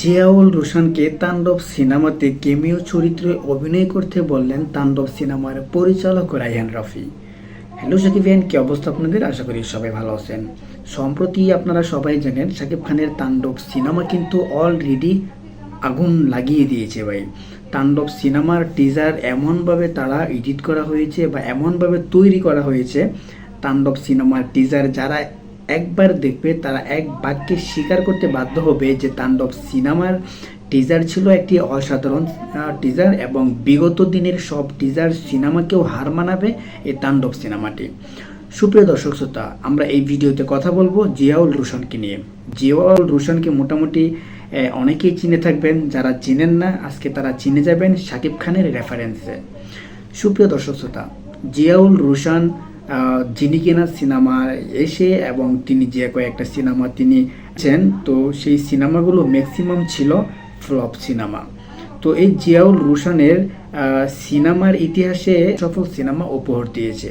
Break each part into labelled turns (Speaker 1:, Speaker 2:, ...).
Speaker 1: জিয়াউল রোশনকে তাণ্ডব সিনেমাতে কেমিও চরিত্রে অভিনয় করতে বললেন তাণ্ডব সিনেমার পরিচালক রায়হান রফি। হ্যালো সাকিব ভাইয়ান, কি অবস্থা আপনাদের? আশা করি সবাই ভালো আছেন। সম্প্রতি আপনারা সবাই জানেন, সাকিব খানের তাণ্ডব সিনেমা কিন্তু অলরেডি আগুন লাগিয়ে দিয়েছে ভাই। তাণ্ডব সিনেমার টিজার এমনভাবে তারা এডিট করা হয়েছে বা এমনভাবে তৈরি করা হয়েছে। তাণ্ডব সিনেমার টিজার যারা একবার দেখবে তারা এক বাক্যে স্বীকার করতে বাধ্য হবে যে তাণ্ডব সিনেমার টিজার ছিল একটি অসাধারণ টিজার এবং বিগত দিনের সব টিজার সিনেমাকেও হার মানাবে এই তাণ্ডব সিনেমাটি। সুপ্রিয় দর্শক শ্রোতা, আমরা এই ভিডিওতে কথা বলব জিয়াউল রোশনকে নিয়ে। জিয়াউল রোশনকে মোটামুটি অনেকেই চিনে থাকবেন, যারা চিনেন না, আজকে তারা চিনে যাবেন শাকিব খানের রেফারেন্সে সুপ্রিয় দর্শক শ্রোতা, জিয়াউল রোশন যিনি কিনা সিনেমা এসে এবং তিনি যে কয়েকটা সিনেমা তিনি আছেন, তো সেই সিনেমাগুলো ম্যাক্সিমাম ছিল ফ্লপ সিনেমা। তো এই জিয়াউল রোশনের সিনেমার ইতিহাসে সফল সিনেমা উপহার দিয়েছে।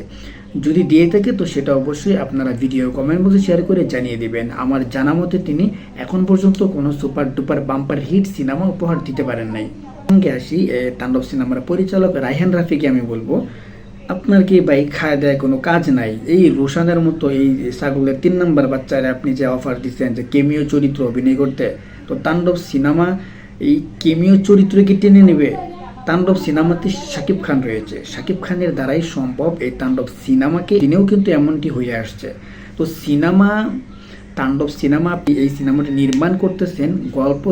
Speaker 1: যদি দিয়ে থাকে, তো সেটা অবশ্যই আপনারা ভিডিও কমেন্ট বক্সে শেয়ার করে জানিয়ে দিবেন। আমার জানা মতে তিনি এখন পর্যন্ত কোনো সুপার ডুপার বাম্পার হিট সিনেমা উপহার দিতে পারেন নাই। সঙ্গে আসি তাণ্ডব সিনেমার পরিচালক রায়হান রাফিকে আমি বলব। আপনার কি ভাই খায় দেয় কোনো কাজ নাই? এই রোশানের মতো এই ছাগলের তিন নম্বর বাচ্চারা আপনি যে অফার দিচ্ছেন যে কেমিও চরিত্র অভিনয় করতে, তো তাণ্ডব সিনেমা, এই কেমিও চরিত্রকে টেনে নেবে? তাণ্ডব সিনেমাতে শাকিব খান রয়েছে। শাকিব খানের দ্বারাই সম্ভব এই তাণ্ডব সিনেমাকে তিনিও কিন্তু এমনটি হয়ে আসছে। তো সিনেমা তাণ্ডব সিনেমা আপনি এই সিনেমাটি নির্মাণ করতেছেন। গল্প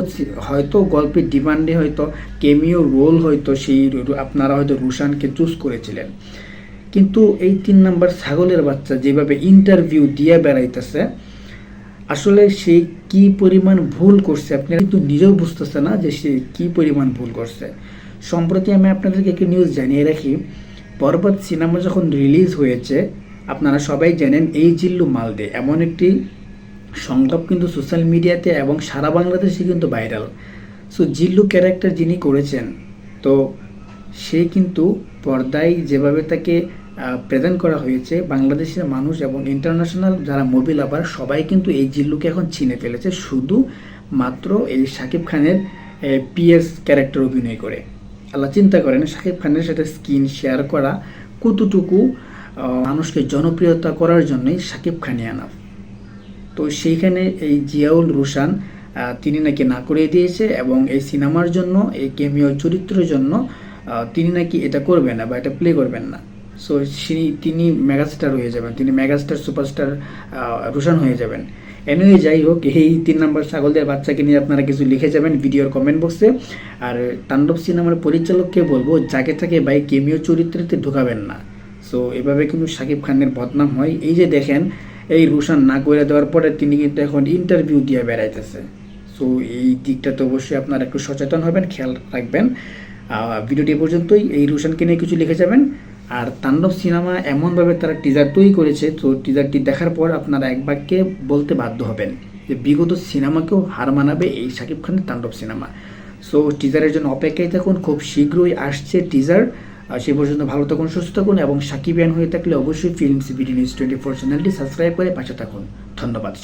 Speaker 1: হয়তো গল্পের ডিমান্ডে হয়তো কেমিও রোল হয়তো সেই আপনারা হয়তো রুশানকে চুজ করেছিলেন। কিন্তু এই তিন নাম্বার ছাগলের বাচ্চা যেভাবে ইন্টারভিউ দিয়ে বেড়াইতেছে, আসলে সে কি পরিমাণ ভুল করছে আপনি কিন্তু নিজেও বুঝতেছে না যে সে কি পরিমাণ ভুল করছে। সম্প্রতি আমি আপনাদেরকে একটি নিউজ জানিয়ে রাখি, পর্বত সিনেমা যখন রিলিজ হয়েছে, আপনারা সবাই জানেন এই জিল্লু মালদে এমন একটি সংলাপ কিন্তু সোশ্যাল মিডিয়াতে এবং সারা বাংলাদেশে কিন্তু ভাইরাল। সো জিল্লু ক্যারেক্টার যিনি করেছেন, তো সে কিন্তু পর্দায় যেভাবে তাকে প্রেজেন্ট করা হয়েছে, বাংলাদেশের মানুষ এবং ইন্টারন্যাশনাল যারা মুভি লাভার সবাই কিন্তু এই জিল্লুকে এখন চিনে ফেলেছে। শুধু মাত্র এই শাকিব খানের পিএস ক্যারেক্টার অভিনয় করে। আল্লাহ চিন্তা করেন, শাকিব খানের সাথে স্কিন শেয়ার করা কতটুকু মানুষকে জনপ্রিয়তা করার জন্যই শাকিব খানই আনা তো সেইখানে এই জিয়াউল রোশান তিনি নাকি না করে দিয়েছে এবং এই সিনেমার জন্য, এই কেমিও চরিত্রের জন্য তিনি নাকি এটা করবেন না বা এটা প্লে করবেন না। সো তিনি মেগাস্টার হয়ে যাবেন, তিনি মেগাস্টার সুপারস্টার রোশান হয়ে যাবেন। এনিওয়ে যাই হোক, এই তিন নম্বর ছাগলদের বাচ্চাকে নিয়ে আপনারা কিছু লিখে যাবেন ভিডিওর কমেন্ট বক্সে আর তাণ্ডব সিনেমার পরিচালককে বলব, যাকে তাকে বাই কেমিও চরিত্রেতে ঢোকাবেন না। সো এভাবে কিন্তু শাকিব খানের বদনাম হয়। এই যে দেখেন এই রোশান না করে দেওয়ার পরে তিনি কিন্তু এখন ইন্টারভিউ দিয়ে বেড়াইতেছে। সো এই দিকটাতে অবশ্যই আপনারা একটু সচেতন হবেন, খেয়াল রাখবেন। ভিডিওটি পর্যন্তই। এই রোশানকে নিয়ে কিছু লিখে যাবেন। আর তাণ্ডব সিনেমা এমনভাবে তারা টিজার তৈরি করেছে, তো টিজারটি দেখার পর আপনারা এক বাক্যে বলতে বাধ্য হবেন যে, বিগত সিনেমাকেও হার মানাবে এই শাকিব খানের তাণ্ডব সিনেমা। সো টিজারের জন্য অপেক্ষায় থাকুন। খুব শীঘ্রই আসছে টিজার সে পর্যন্ত ভালো থাকুন, সুস্থ থাকুন এবং সাকিবিয়ান হয়ে থাকলে অবশ্যই films BD news twenty four চ্যানেলটি সাবস্ক্রাইব করে পাশে থাকুন। ধন্যবাদ।